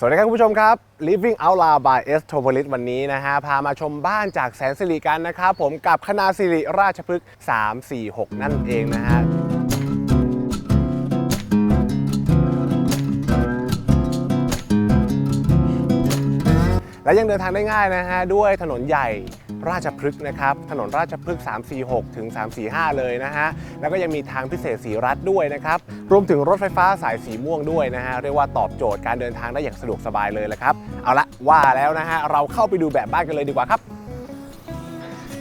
สวัสดีครับคุณผู้ชมครับ Living Out Loud by S t o p o l i s วันนี้นะฮะ พามาชมบ้านจากแสนสิริกันนะครับ ผมกับคณะสิริราชพฤกษ์346 นั่นเองนะฮะและยังเดินทางได้ง่ายนะฮะ ด้วยถนนใหญ่ ราชพฤกษ์นะครับ ถนนราชพฤกษ์346 ถึง 345 เลยนะฮะ แล้วก็ยังมีทางพิเศษสีรัฐด้วยนะครับ รวมถึงรถไฟฟ้าสายสีม่วงด้วยนะฮะ เรียกว่าตอบโจทย์การเดินทางได้อย่างสะดวกสบายเลยแหละครับ เอาละว่าแล้วนะฮะ เราเข้าไปดูแบบบ้านกันเลยดีกว่าครับ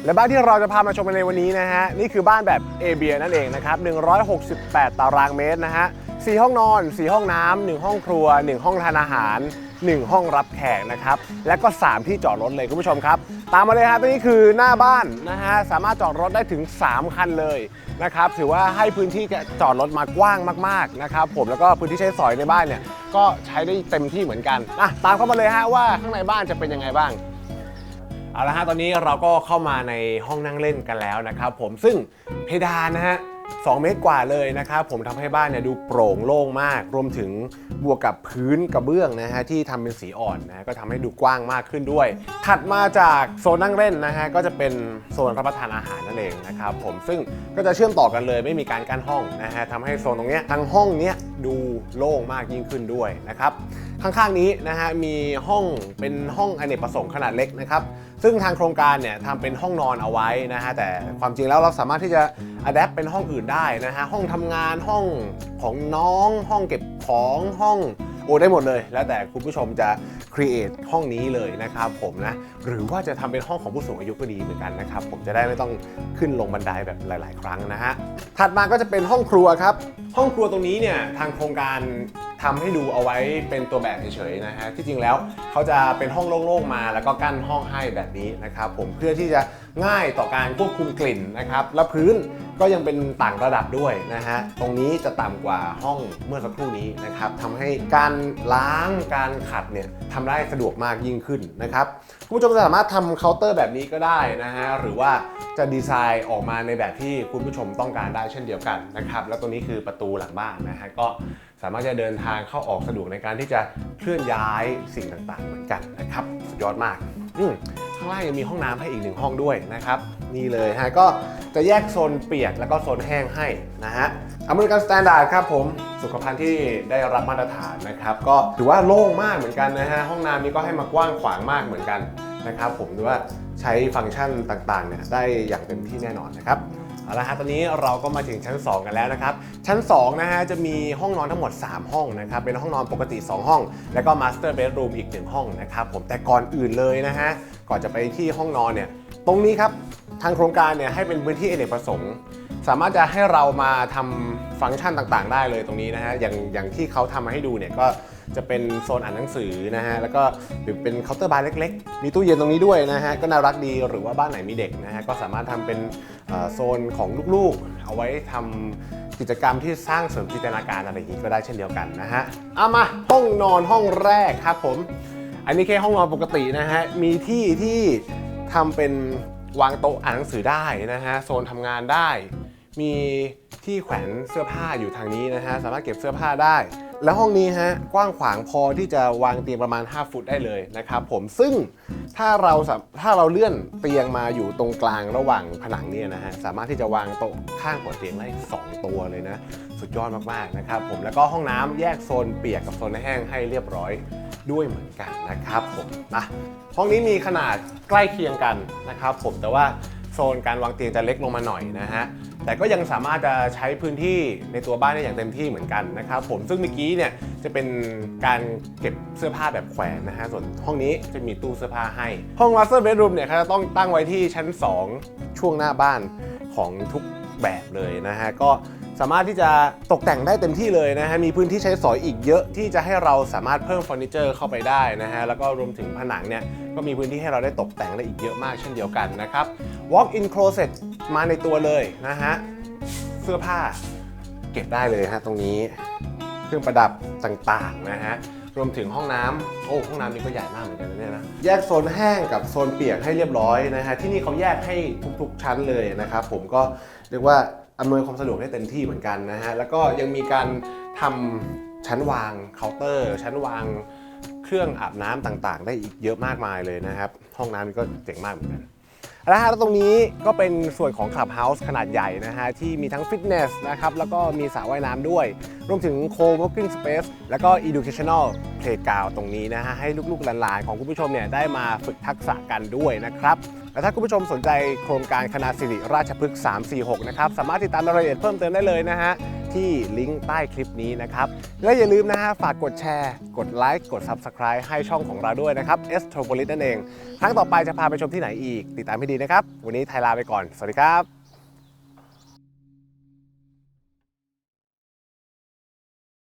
และบ้านที่เราจะพามาชมในวันนี้นะฮะ นี่คือบ้านแบบเอเบียนั่นเองนะครับ 168 ตารางเมตรนะฮะ4ห้องนอน 4 ห้องน้ำ1ห้องครัว 1 ห้องทานอาหาร 1 ห้องรับแขกนะครับ และก็ 3 ที่จอดรถเลยคุณผู้ชมครับ ตามมาเลยฮะตัวนี้คือหน้าบ้านนะฮะสามารถจอดรถได้ถึง 3 คันเลยนะครับถือว่าให้พื้นที่จอดรถมากว้างมากๆนะครับผมแล้วก็พื้นที่ใช้สอยในบ้านเนี่ยก็ใช้ได้เต็มที่เหมือนกันอะตามเข้ามาเลยฮะว่าข้างในบ้านจะเป็นยังไงบ้างเอาละฮะตอนนี้เราก็เข้ามาในห้องนั่งเล่นกันแล้วนะครับผมซึ่งเพดานนะฮะ 2 เมตรกว่าเลยนะครับผมทำให้บ้านเนี่ยดูโปร่งโล่งมาก รวมถึงบวกกับพื้นกระเบื้องนะฮะที่ทำเป็นสีอ่อนนะฮะก็ทำให้ดูกว้างมากขึ้นด้วย ถัดมาจากโซนนั่งเล่นนะฮะก็จะเป็นโซนรับประทานอาหารนั่นเองนะครับผมซึ่งก็จะเชื่อมต่อกันเลยไม่มีการกั้นห้องนะฮะทำให้โซนตรงเนี้ยทั้งห้องเนี้ยดูโล่งมากยิ่งขึ้นด้วยนะครับ ข้างๆนี้นะฮะมีห้องเป็นห้องอเนกประสงค์ขนาดเล็กนะครับซึ่งทางโครงการเนี่ยทำเป็นห้องนอนเอาไว้นะฮะแต่ความจริงแล้วเราสามารถที่จะอัดแอปเป็นห้องอื่นได้นะฮะห้องทำงานห้องของน้อง ห้องเก็บของห้องโอ้ได้หมดเลย แล้วแต่คุณผู้ชมจะ create ห้องนี้เลยนะครับผมนะหรือว่าจะทำเป็นห้องของผู้สูงอายุก็ดีเหมือนกันนะครับผมจะได้ไม่ต้องขึ้นลงบันไดแบบหลาย ๆ ครั้งนะฮะถัดมาก็จะเป็นห้องครัวครับห้องครัวตรงนี้เนี่ยทางโครงการ ทำให้ดูเอาไว้เป็นตัวแบบเฉยๆนะฮะที่จริงแล้วเขาจะเป็นห้องโล่งๆมาแล้วก็กั้นห้องให้แบบนี้นะครับผมเพื่อที่จะง่ายต่อการควบคุมกลิ่นนะครับและพื้น ก็ยังเป็นต่างระดับด้วยนะฮะ ตรงนี้จะต่ำกว่าห้องเมื่อสักครู่นี้นะครับทำให้การล้างการขัดเนี่ยทำได้สะดวกมากยิ่งขึ้นนะครับคุณผู้ชมสามารถทำเคาน์เตอร์แบบนี้ก็ได้นะฮะ หรือว่าจะดีไซน์ออกมาในแบบที่คุณผู้ชมต้องการได้เช่นเดียวกันนะครับ แล้วตรงนี้คือประตูหลังบ้านนะฮะ ก็สามารถจะเดินทางเข้าออกสะดวกในการที่จะเคลื่อนย้ายสิ่งต่างๆ เหมือนกันนะครับ สุดยอดมาก อืมางล่างยังมีห้องน้ำให้อีกหนึ่งห้องด้วยนะครับนี่เลยฮะก็จะแยกโซนเปียกแล้วก็โซนแห้งให้นะฮะอเมริกันสแตนดาร์ดครับผมสุขภัณฑ์ที่ได้รับมาตรฐานนะครับ ก็ถือว่าโล่งมากเหมือนกันนะฮะห้องน้ำนี้ก็ให้มากว้างขวางมากเหมือนกันนะครับ ผมดูว่าใช้ฟังก์ชันต่างๆเนี่ยได้อย่างเต็มที่แน่นอนนะครับ เอาละฮะตอนนี้เราก็มาถึงชั้น 2 กันแล้วนะครับ ชั้น2นะฮะจะมีห้องนอนทั้งหมด 3 ห้องนะครับ เป็นห้องนอนปกติ 2 ห้อง แล้วก็มาสเตอร์เบดรูมอีก 1 ห้องนะครับผมแต่ก่อนอื่นเลยนะฮะก่อนจะไปที่ห้องนอนเนี่ยตรงนี้ครับทางโครงการเนี่ยให้เป็นพื้นที่อเนกประสงค์ สามารถจะให้เรามาทำฟังก์ชันต่างๆ ได้เลยตรงนี้นะฮะอย่างอย่างที่เขาทำมาให้ดูเนี่ยก็จะเป็นโซนอ่านหนังสือนะฮะแล้วก็หรือเป็นเคาน์เตอร์บาร์เล็กๆ มีตู้เย็นตรงนี้ด้วยนะฮะก็น่ารักดีหรือว่าบ้านไหนมีเด็กนะฮะก็สามารถทำเป็นเอ่อโซนของลูกๆ เอาไว้ทำกิจกรรมที่สร้างเสริมจินตนาการอะไรอย่างนี้ก็ได้เช่นเดียวกันนะฮะเอามาห้องนอนห้องแรกครับผม อันนี้แค่ห้องนอนปกตินะฮะ มีที่ที่ทำเป็นวางโต๊ะอ่านหนังสือได้นะฮะ โซนทำงานได้ มีที่แขวนเสื้อผ้าอยู่ทางนี้นะฮะสามารถเก็บเสื้อผ้าได้ แล้วห้องนี้ฮะกว้างขวางพอที่จะวางเตียงประมาณ 5 ฟุตได้เลยนะครับผมซึ่งถ้าเราสาถ้าเราเลื่อนเตียงมาอยู่ตรงกลางระหว่างผนังเนี่ยนะฮะสามารถที่จะวางโต๊ะข้างหัวเตียงได้ 2 ตัวเลยนะ สุดยอดมากๆนะครับผมแล้วก็ห้องน้ำแยกโซนเปียกกับโซนแห้งให้เรียบร้อยด้วยเหมือนกันนะครับผมนะห้องนี้มีขนาดใกล้เคียงกันนะครับผมแต่ว่า โซนการวางเตียงจะเล็กลงมาหน่อยนะฮะแต่ก็ยังสามารถจะใช้พื้นที่ในตัวบ้านได้อย่างเต็มที่เหมือนกันนะครับผมซึ่งเมื่อกี้เนี่ยจะเป็นการเก็บเสื้อผ้าแบบแขวนนะฮะส่วนห้องนี้จะมีตู้เสื้อผ้าให้ ห้อง master bedroom เนี่ยเขาจะต้องตั้งไว้ที่ชั้น 2 ช่วงหน้าบ้านของทุกแบบเลยนะฮะก็ สามารถที่จะตกแต่งได้เต็มที่เลยนะฮะมีพื้นที่ใช้สอยอีกเยอะที่จะให้เราสามารถเพิ่มเฟอร์นิเจอร์เข้าไปได้นะฮะแล้วก็รวมถึงผนังเนี่ยก็มีพื้นที่ให้เราได้ตกแต่งได้อีกเยอะมากเช่นเดียวกันนะครับ walk in closet มาในตัวเลยนะฮะเสื้อผ้าเก็บได้เลยฮะตรงนี้เครื่องประดับต่างๆนะฮะรวมถึงห้องน้ำโอ้ห้องน้ำนี่ก็ใหญ่มากเหมือนกันนะเนี่ยนะแยกโซนแห้งกับโซนเปียกให้เรียบร้อยนะฮะที่นี่เขาแยกให้ทุกๆชั้นเลยนะครับผมก็เรียกว่า อำนวยความสะดวกได้เต็มที่เหมือนกันนะฮะ แล้วก็ยังมีการทำชั้นวางเคาน์เตอร์ ชั้นวางเครื่องอาบน้ำต่างๆ ได้อีกเยอะมากมายเลยนะครับ ห้องน้ำนี่ก็เจ๋งมากเหมือนกันนะฮะแล้วตรงนี้ก็เป็นส่วนของ Clubhouse ขนาดใหญ่นะฮะ ที่มีทั้งฟิตเนสนะครับ แล้วก็มีสระว่ายน้ำด้วย รวมถึง co-working space แล้วก็ educational playground ตรงนี้นะฮะให้ลูกๆหลานๆของคุณผู้ชมเนี่ยได้มาฝึกทักษะกันด้วยนะครับและถ้าคุณผู้ชมสนใจโครงการคณะสิริราชพฤกษ์346 นะครับ สามารถติดตามรายละเอียดเพิ่มเติมได้เลยนะฮะ ที่ลิงก์ใต้คลิปนี้นะครับ และอย่าลืมนะฮะ ฝากกดแชร์ กดไลค์ กด Subscribe ให้ช่องของเราด้วยนะครับ s t r o p o l i s นั่นเอง ครั้งต่อไปจะพาไปชมที่ไหนอีก ติดตามให้ดีนะครับ วันนี้ไทยลาไปก่อน สวัสดีครับ